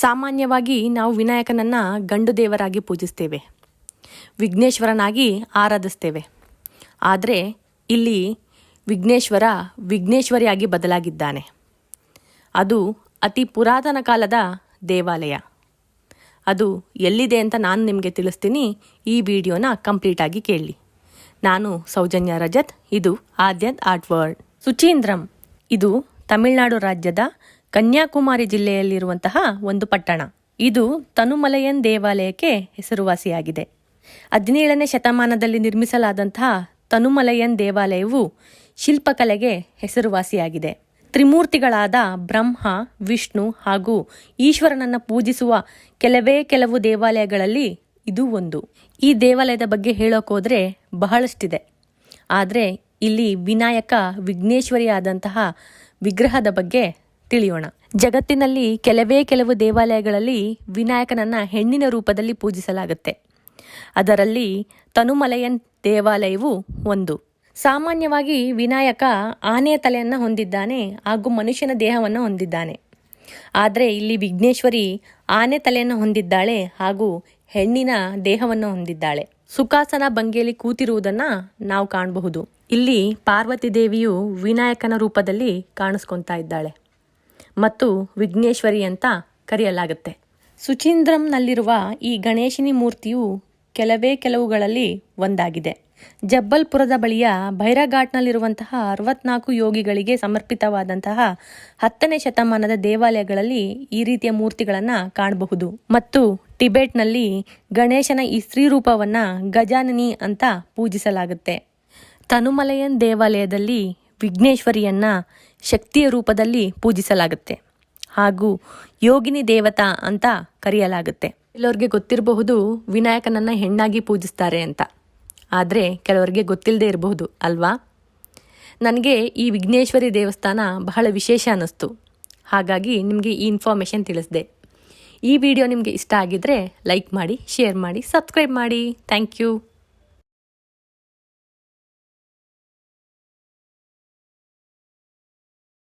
ಸಾಮಾನ್ಯವಾಗಿ ನಾವು ವಿನಾಯಕನನ್ನು ಗಂಡು ದೇವರಾಗಿ ಪೂಜಿಸ್ತೇವೆ. ವಿಘ್ನೇಶ್ವರನಾಗಿ ಆರಾಧಿಸ್ತೇವೆ. ಆದರೆ ಇಲ್ಲಿ ವಿಘ್ನೇಶ್ವರ ವಿಘ್ನೇಶ್ವರಿಯಾಗಿ ಬದಲಾಗಿದ್ದಾನೆ. ಅದು ಅತಿ ಪುರಾತನ ಕಾಲದ ದೇವಾಲಯ. ಅದು ಎಲ್ಲಿದೆ ಅಂತ ನಾನು ನಿಮಗೆ ತಿಳಿಸ್ತೀನಿ. ಈ ವಿಡಿಯೋನ ಕಂಪ್ಲೀಟಾಗಿ ಕೇಳಿ. ನಾನು ಸೌಜನ್ಯ ರಜತ್, ಇದು ಆದ್ಯದ್ ಆರ್ಟ್ ವರ್ಲ್ಡ್. ಸುಚೀಂದ್ರಂ, ಇದು ತಮಿಳುನಾಡು ರಾಜ್ಯದ ಕನ್ಯಾಕುಮಾರಿ ಜಿಲ್ಲೆಯಲ್ಲಿರುವಂತಹ ಒಂದು ಪಟ್ಟಣ. ಇದು ತನುಮಲಯನ್ ದೇವಾಲಯಕ್ಕೆ ಹೆಸರುವಾಸಿಯಾಗಿದೆ. ಹದಿನೇಳನೇ ಶತಮಾನದಲ್ಲಿ ನಿರ್ಮಿಸಲಾದಂತಹ ತನುಮಲಯನ್ ದೇವಾಲಯವು ಶಿಲ್ಪಕಲೆಗೆ ಹೆಸರುವಾಸಿಯಾಗಿದೆ. ತ್ರಿಮೂರ್ತಿಗಳಾದ ಬ್ರಹ್ಮ, ವಿಷ್ಣು ಹಾಗೂ ಈಶ್ವರನನ್ನು ಪೂಜಿಸುವ ಕೆಲವೇ ಕೆಲವು ದೇವಾಲಯಗಳಲ್ಲಿ ಇದು ಒಂದು. ಈ ದೇವಾಲಯದ ಬಗ್ಗೆ ಹೇಳೋಕೋದ್ರೆ ಬಹಳಷ್ಟಿದೆ. ಆದರೆ ಇಲ್ಲಿ ವಿನಾಯಕ ವಿಘ್ನೇಶ್ವರಿಯಾದಂತಹ ವಿಗ್ರಹದ ಬಗ್ಗೆ ತಿಳಿಯೋಣ. ಜಗತ್ತಿನಲ್ಲಿ ಕೆಲವೇ ಕೆಲವು ದೇವಾಲಯಗಳಲ್ಲಿ ವಿನಾಯಕನನ್ನ ಹೆಣ್ಣಿನ ರೂಪದಲ್ಲಿ ಪೂಜಿಸಲಾಗುತ್ತೆ. ಅದರಲ್ಲಿ ತನುಮಲಯನ್ ದೇವಾಲಯವು ಒಂದು. ಸಾಮಾನ್ಯವಾಗಿ ವಿನಾಯಕ ಆನೆಯ ತಲೆಯನ್ನು ಹೊಂದಿದ್ದಾನೆ ಹಾಗೂ ಮನುಷ್ಯನ ದೇಹವನ್ನು ಹೊಂದಿದ್ದಾನೆ. ಆದರೆ ಇಲ್ಲಿ ವಿಘ್ನೇಶ್ವರಿ ಆನೆ ತಲೆಯನ್ನು ಹೊಂದಿದ್ದಾಳೆ ಹಾಗೂ ಹೆಣ್ಣಿನ ದೇಹವನ್ನು ಹೊಂದಿದ್ದಾಳೆ. ಸುಖಾಸನ ಭಂಗಿಯಲ್ಲಿ ಕೂತಿರುವುದನ್ನು ನಾವು ಕಾಣಬಹುದು. ಇಲ್ಲಿ ಪಾರ್ವತಿ ದೇವಿಯು ವಿನಾಯಕನ ರೂಪದಲ್ಲಿ ಕಾಣಿಸ್ಕೊತಾ ಇದ್ದಾಳೆ. ಮತ್ತು ವಿಘ್ನೇಶ್ವರಿ ಅಂತ ಕರೆಯಲಾಗುತ್ತೆ. ಸುಚೀಂದ್ರಂನಲ್ಲಿರುವ ಈ ಗಣೇಶಿನಿ ಮೂರ್ತಿಯು ಕೆಲವೇ ಕೆಲವುಗಳಲ್ಲಿ ಒಂದಾಗಿದೆ. ಜಬ್ಬಲ್ಪುರದ ಬಳಿಯ ಭೈರಘಾಟ್ನಲ್ಲಿರುವಂತಹ ಅರವತ್ನಾಲ್ಕು ಯೋಗಿಗಳಿಗೆ ಸಮರ್ಪಿತವಾದಂತಹ ಹತ್ತನೇ ಶತಮಾನದ ದೇವಾಲಯಗಳಲ್ಲಿ ಈ ರೀತಿಯ ಮೂರ್ತಿಗಳನ್ನು ಕಾಣಬಹುದು. ಮತ್ತು ಟಿಬೆಟ್ನಲ್ಲಿ ಗಣೇಶನ ಈ ಸ್ತ್ರೀ ರೂಪವನ್ನ ಗಜಾನನಿ ಅಂತ ಪೂಜಿಸಲಾಗುತ್ತೆ. ತನುಮಲಯನ್ ದೇವಾಲಯದಲ್ಲಿ ವಿಘ್ನೇಶ್ವರಿಯನ್ನ ಶಕ್ತಿಯ ರೂಪದಲ್ಲಿ ಪೂಜಿಸಲಾಗುತ್ತೆ ಹಾಗೂ ಯೋಗಿನಿ ದೇವತಾ ಅಂತ ಕರೆಯಲಾಗುತ್ತೆ. ಕೆಲವರಿಗೆ ಗೊತ್ತಿರಬಹುದು ವಿನಾಯಕನನ್ನ ಹೆಣ್ಣಾಗಿ ಪೂಜಿಸ್ತಾರೆ ಅಂತ. ಆದರೆ ಕೆಲವರಿಗೆ ಗೊತ್ತಿಲ್ಲದೆ ಇರಬಹುದು, ಅಲ್ವಾ? ನನಗೆ ಈ ವಿಘ್ನೇಶ್ವರಿ ದೇವಸ್ಥಾನ ಬಹಳ ವಿಶೇಷ ಅನ್ನಿಸ್ತು. ಹಾಗಾಗಿ ನಿಮಗೆ ಈ ಇನ್ಫಾರ್ಮೇಷನ್ ತಿಳಿಸಿದೆ. ಈ ವಿಡಿಯೋ ನಿಮಗೆ ಇಷ್ಟ ಆಗಿದ್ದರೆ ಲೈಕ್ ಮಾಡಿ ಶೇರ್ ಮಾಡಿ ಸಬ್ಸ್ಕ್ರೈಬ್ ಮಾಡಿ. Thank you